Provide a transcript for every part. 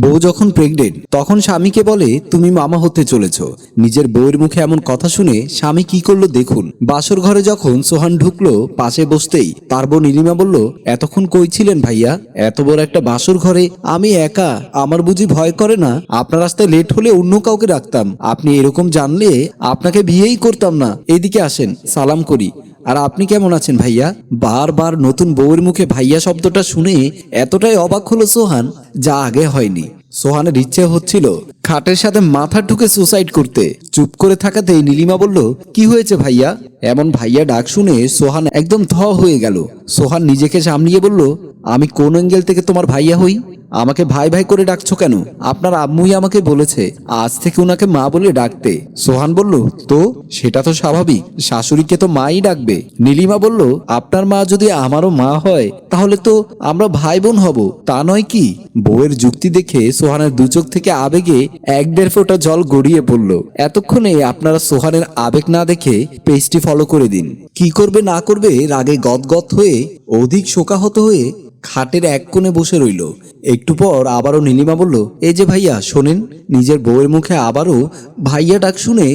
বউ যখন প্রেগনেন্ট তখন স্বামীকে বলে, তুমি মামা হতে চলেছ। নিজের বউয়ের মুখে এমন কথা শুনে স্বামী কি করল দেখুন। বাসর ঘরে যখন সোহান ঢুকলো, পাশে বসতেই তার বউ নীলিমা বলল, এতক্ষণ কই ছিলেন ভাইয়া? এত বড় একটা বাসর ঘরে। আমি একা। আমার বুঝি ভয় করে না। আপনার রাস্তায় লেট হলে অন্য কাউকে রাখতাম। আপনি এরকম জানলে আপনাকে বিয়েই করতাম না। এদিকে আসেন। সালাম করি। আর আপনি কেমন আছেন ভাইয়া? বারবার নতুন বউয়ের মুখে ভাইয়া শব্দটা শুনে এতটাই অবাক হলো সোহান, যা আগে হয়নি। সোহানের ইচ্ছে হচ্ছিল খাটের সাথে মাথা ঢুকে সুসাইড করতে। চুপ করে থাকাতেই নীলিমা বলল, কি হয়েছে ভাইয়া? এমন ভাইয়া ডাক শুনে সোহান একদম থ হয়ে গেল। সোহান নিজেকে সামলিয়ে বলল, আমি কোন অ্যাঙ্গেল থেকে তোমার ভাইয়া হই? আমাকে ভাই ভাই করে ডাকছো কেন? আপনার আম্মুই আমাকে বলেছে, আজ থেকে উনাকে মা বলে ডাকতে। সোহান বলল, তো, সেটা তো স্বাভাবিক। শাশুড়িকে তো মাই ডাকবে। নীলিমা বলল, আপনার মা যদি আমারও মা হয়, তাহলে তো আমরা ভাই বোন হব, তা নয় কি? বউয়ের যুক্তি দেখে সোহানের দু চোখ থেকে আবেগে এক দেড় ফোঁটা জল গড়িয়ে পড়ল। এতক্ষণে আপনারা সোহানের আবেগ না দেখে পেজটি ফলো করে দিন। কি করবে না করবে রাগে গদগদ হয়ে অধিক শোকাহত হয়ে খাটের এক কোণে বসে রইল। একটু পর আবারও নীলিমা বলল এই যে ভাইয়া, শোনেন, নিজের বউয়ের মুখে আবারও ভাইয়া ডাক শুনে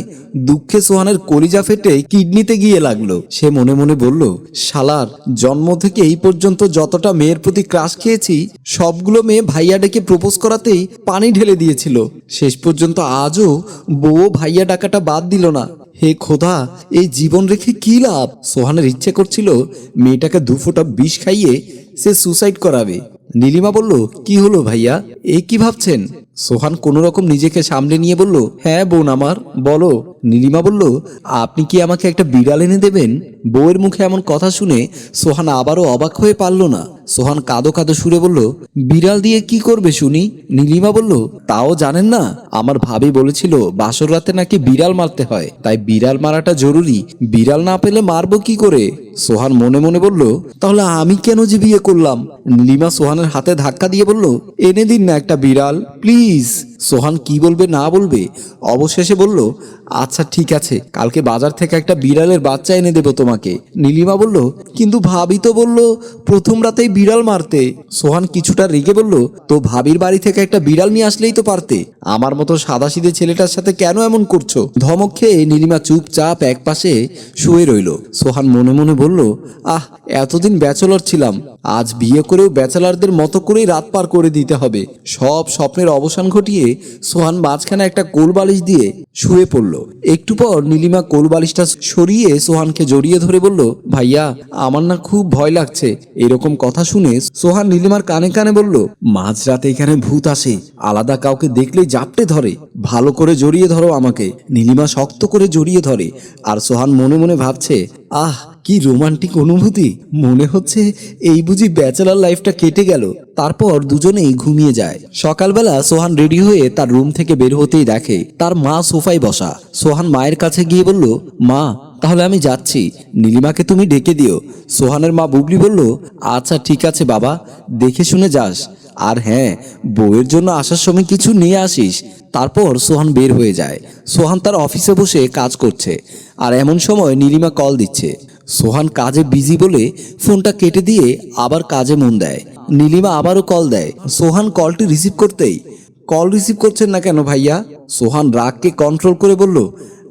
দুঃখে সোহানের কলিজা ফেটে কিডনিতে গিয়ে লাগল। সে মনে মনে বলল, শালার, জন্ম থেকে এই পর্যন্ত যতটা মেয়ের প্রতি ক্রাশ খেয়েছি, সবগুলো মেয়ে ভাইয়া ডেকে প্রপোজ করাতেই পানি ঢেলে দিয়েছিল। শেষ পর্যন্ত আজও বউ ভাইয়া ডাকাটা বাদ দিল না। হে খোদা, এই জীবন রেখে কি লাভ? সোহানের ইচ্ছে করছিল, মেয়েটাকে দু ফোঁটা বিষ খাইয়ে সে সুসাইড করাবে। নীলিমা বলল কি হলো ভাইয়া? এই কি ভাবছেন? সোহান কোনো রকম নিজেকে সামলে নিয়ে বলল হ্যাঁ বোন আমার, বলো। নীলিমা বলল, আপনি কি আমাকে একটা বিড়াল এনে দেবেন? বউয়ের মুখে এমন কথা শুনে সোহান আবারও অবাক হয়ে পারল না। সোহান কাঁদো কাদো সুরে বলল, বিড়াল দিয়ে কি করবে শুনি? নীলিমা বলল, তাও জানেন না, আমার ভাবি বলেছিল বাসর রাতে নাকি বিড়াল মারতে হয়, তাই বিড়াল মারাটা জরুরি, বিড়াল না পেলে মারবো কি করে? সোহান মনে মনে বলল, তাহলে আমি কেন যে বিয়ে করলাম? নীলিমা সোহানের হাতে ধাক্কা দিয়ে বলল এনে দিন না একটা বিড়াল প্লিজ সোহান কি বলবে, না বলবে? অবশেষে বলল আচ্ছা ঠিক আছে, কালকে বাজার থেকে একটা বিড়ালের বাচ্চা এনে দেবো তোমাকে। নীলিমা বলল, কিন্তু ভাবি তো বলল, প্রথম রাতেই বিড়াল মারতে। সোহান কিছুটা রেগে বলল, তো ভাবির বাড়ি থেকে একটা বিড়াল নিয়ে আসলেই তো পারতে। আমার মতো সাদাসিদে ছেলেটার সাথে কেন এমন করছ? ধমক খেয়ে নীলিমা চুপচাপ এক পাশে শুয়ে রইল। সোহান মনে মনে বলল, আহ, এতদিন ব্যাচেলর ছিলাম। আজ বিয়ে করেও ব্যাচেলারদের মতো করেই রাত পার করে দিতে হবে। সব স্বপ্নের অবসান ঘটিয়ে সোহান মাঝখানে একটা কোল বালিশ দিয়ে শুয়ে পড়ল। একটু পর নীলিমা কোল বালিশটা সরিয়ে সোহানকে জড়িয়ে ধরে বলল, ভাইয়া, আমার না খুব ভয় লাগছে। এরকম কথা শুনে সোহান নীলিমার কানে কানে বলল, মাঝরাতে এখানে ভূত আসে, আলাদা কাউকে দেখলে জাপটে ধরে। ভালো করে জড়িয়ে ধরো আমাকে। নীলিমা শক্ত করে জড়িয়ে ধরে, আর সোহান মনে মনে ভাবছে, আহ কি রোমান্টিক অনুভূতি? মনে হচ্ছে এই বুঝি ব্যাচেলার লাইফটা কেটে গেল। তারপর দুজনেই ঘুমিয়ে যায়। সকালবেলা সোহান রেডি হয়ে তার রুম থেকে বের হতেই দেখে, তার মা সোফায় বসা। সোহান মায়ের কাছে গিয়ে বলল, মা, তাহলে আমি যাচ্ছি। নীলিমাকে তুমি ডেকে দিও। সোহানের মা বুবলি বলল আচ্ছা ঠিক আছে বাবা, দেখে শুনে যাস। আর হ্যাঁ বউয়ের জন্য আসার সময় কিছু নিয়ে আসিস। তারপর সোহান বের হয়ে যায়। সোহান তার অফিসে বসে কাজ করছে। আর এমন সময় নীলিমা কল দিচ্ছে। সোহান কাজে বিজি বলে ফোনটা কেটে দিয়ে আবার কাজে মন দেয়। নীলিমা আবারও কল দেয়। সোহান কলটি রিসিভ করতেই, কল রিসিভ করছেন না কেন ভাইয়া? সোহান রাগকে কন্ট্রোল করে বলল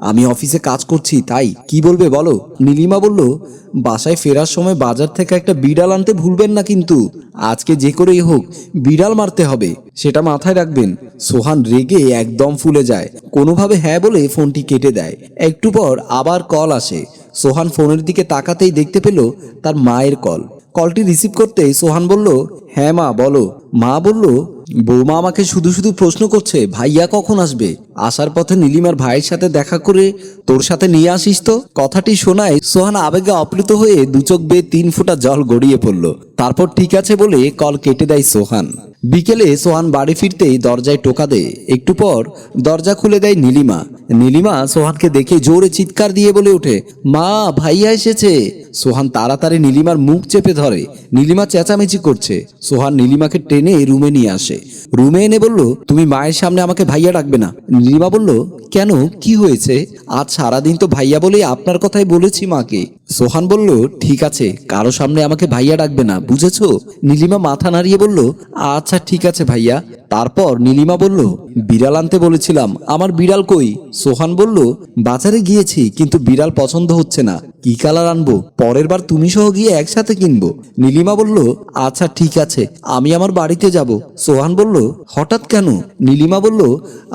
আমি অফিসে কাজ করছি, তাই। কি বলবে বলো? নীলিমা বলল, বাসায় ফেরার সময় বাজার থেকে একটা বিড়াল আনতে ভুলবেন না কিন্তু। আজকে যে করেই হোক, বিড়াল মারতে হবে। সেটা মাথায় রাখবেন। সোহান রেগে একদম ফুলে যায়। কোনোভাবে হ্যাঁ বলে ফোনটি কেটে দেয়। একটু পর আবার কল আসে। সোহান ফোনের দিকে তাকাতেই দেখতে পেল তার মায়ের কল। কলটি রিসিভ করতেই সোহান বলল হ্যাঁ মা, বলো। মা বলল বৌমা আমাকে শুধু শুধু প্রশ্ন করছে, ভাইয়া কখন আসবে? আসার পথে নীলিমার ভাইয়ের সাথে দেখা করে তোর সাথে নিয়ে আসিস তো? কথাটি শোনায় সোহান আবেগে অপ্লুত হয়ে দু চোখ বেয়ে তিন ফুটা জল গড়িয়ে পড়ল। তারপর ঠিক আছে বলে কল কেটে দেয় সোহান। বিকেলে সোহান বাড়ি ফিরতেই দরজায় টোকা দেয়। একটু পর দরজা খুলে দেয় নীলিমা। নীলিমা সোহানকে দেখে জোরে চিৎকার দিয়ে বলে ওঠে, মা, ভাইয়া এসেছে। সোহান তাড়াতাড়ি নীলিমার মুখ চেপে ধরে। নীলিমা চেঁচামেচি করছে। সোহান নীলিমাকে টেনে রুমে নিয়ে আসে। রুমে এনে বলল, তুমি মায়ের সামনে আমাকে ভাইয়া ডাকবে না। নীলিমা বলল, কেন? কি হয়েছে? আজ সারাদিন তো ভাইয়া বলেই আপনার কথাই বলেছি মাকে। সোহান বলল, ঠিক আছে, কারও সামনে আমাকে ভাইয়া ডাকবে না, বুঝেছ? নীলিমা মাথা নাড়িয়ে বলল আচ্ছা ঠিক আছে ভাইয়া। তারপর নীলিমা বলল, বিড়াল আনতে বলেছিলাম, আমার বিড়াল কই? সোহান বলল, বাজারে গিয়েছি, কিন্তু বিড়াল পছন্দ হচ্ছে না। কি কালার আনব? পরের বার তুমি সহ গিয়ে একসাথে কিনবো। নীলিমা বলল আচ্ছা ঠিক আছে, আমি আমার বাড়িতে যাব। সোহান বলল, হঠাৎ কেন? নীলিমা বলল,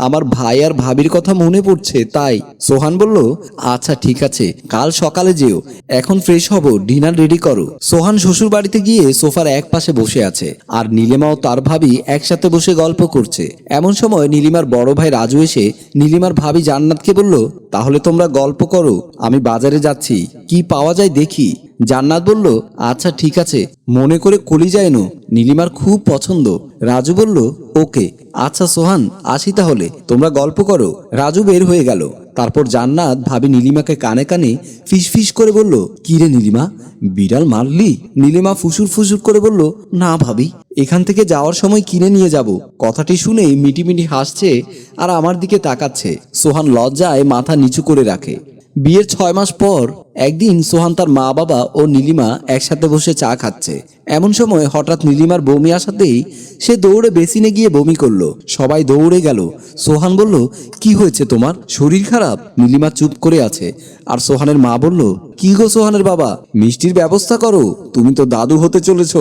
আমার ভাই আর ভাবির কথা মনে পড়ছে, তাই। সোহান বলল আচ্ছা ঠিক আছে, কাল সকালে যেও, এখন ফ্রেশ হব, ডিনার রেডি করো। সোহান শ্বশুর বাড়িতে গিয়ে সোফার এক পাশে বসে আছে, আর নীলিমাও তার ভাবি একসাথে বসে গল্প করছে। এমন সময় নীলিমার বড় ভাই রাজু এসে নীলিমার ভাবি জান্নাতকে বলল, তাহলে তোমরা গল্প করো, আমি বাজারে যাচ্ছি। কি পাওয়া যায় দেখি। জান্নাত বলল আচ্ছা ঠিক আছে। মনে করে কলিজা এনো। নীলিমার খুব পছন্দ। রাজু বলল, ওকে। আচ্ছা সোহান, আসি তাহলে। তোমরা গল্প করো। রাজু বের হয়ে গেল। তারপর জান্নাত ভাবি নীলিমাকে কানে কানে ফিস করে বলল, কি রে নীলিমা, বিড়াল মারলি? নীলিমা ফুসুর ফুসুর করে বলল, না ভাবি। এখান থেকে যাওয়ার সময় কিনে নিয়ে যাব। কথাটি শুনেই মিটিমিটি হাসছে আর আমার দিকে তাকাচ্ছে। সোহান লজ্জায় মাথা নিচু করে রাখে। বিয়ের ছয় মাস পর একদিন সোহান তার মা, বাবা ও নীলিমা একসাথে বসে চা খাচ্ছে। এমন সময় হঠাৎ নীলিমার বমি আসাতেই সে দৌড়ে বেসিনে গিয়ে বমি করল। সবাই দৌড়ে গেল। সোহান বলল, কি হয়েছে তোমার? শরীর খারাপ? নীলিমা চুপ করে আছে। আর সোহানের মা বলল, কি গো সোহানের বাবা? মিষ্টির ব্যবস্থা করো। তুমি তো দাদু হতে চলেছ।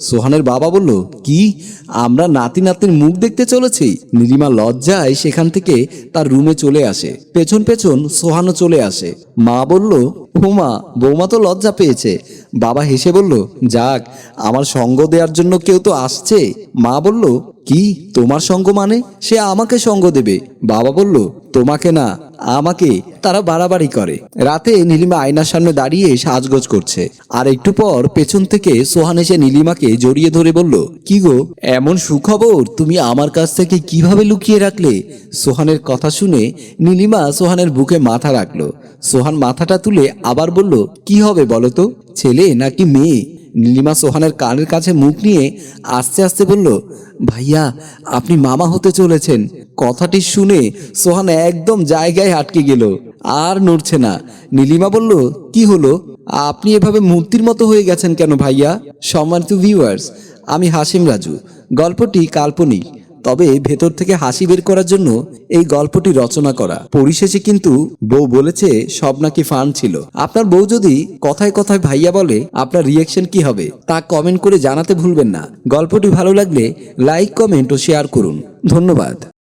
সোহানের বাবা বলল, কি? আমরা নাতি নাতির মুখ দেখতে চলেছি? নীলিমা লজ্জায় সেখান থেকে তার রুমে চলে আসে। পেছন পেছন সোহানও চলে আসে। মা বলল, হুমা, বৌমা তো লজ্জা পেয়েছে। বাবা হেসে বলল যাক আমার সঙ্গ দেওয়ার জন্য কেউ তো আসছে। মা বলল কি? তোমার সঙ্গ মানে? সে আমাকে সঙ্গ দেবে। বাবা বলল, তোমাকে না, আমাকে। তারা বাড়াবাড়ি করে। রাতে নীলিমা আয়নার সামনে দাঁড়িয়ে সাজগোজ করছে। আর একটু পর পেছন থেকে সোহান এসে নীলিমাকে জড়িয়ে ধরে বলল, কি গো, এমন সুখবর? তুমি আমার কাছ থেকে কীভাবে লুকিয়ে রাখলে? সোহানের কথা শুনে নীলিমা সোহানের বুকে মাথা রাখল। সোহান মাথাটা তুলে আবার বলল, কি হবে বলো তো? ছেলে নাকি মেয়ে? নীলিমা সোহানের কানের কাছে মুখ নিয়ে আস্তে আস্তে বলল, ভাইয়া, আপনি মামা হতে চলেছেন। কথাটি শুনে সোহান একদম জায়গায় আটকে গেল, আর নড়ছে না। নীলিমা বলল, কি হলো? আপনি এভাবে মূর্তির মতো হয়ে গেছেন কেন ভাইয়া? সম্মানিত ভিউয়ার্স আমি হাসিম রাজু। গল্পটি কাল্পনিক। তবে ভেতর থেকে হাসি বের করার জন্য এই গল্পটি রচনা করা। পরিশেষে কিন্তু বউ বলেছে, সব নাকি ফান ছিল। আপনার বউ যদি কথায় কথায় ভাইয়া বলে, আপনার রিয়েকশন কি হবে? তা কমেন্ট করে জানাতে ভুলবেন না। গল্পটি ভালো লাগলে লাইক কমেন্ট ও শেয়ার করুন। ধন্যবাদ।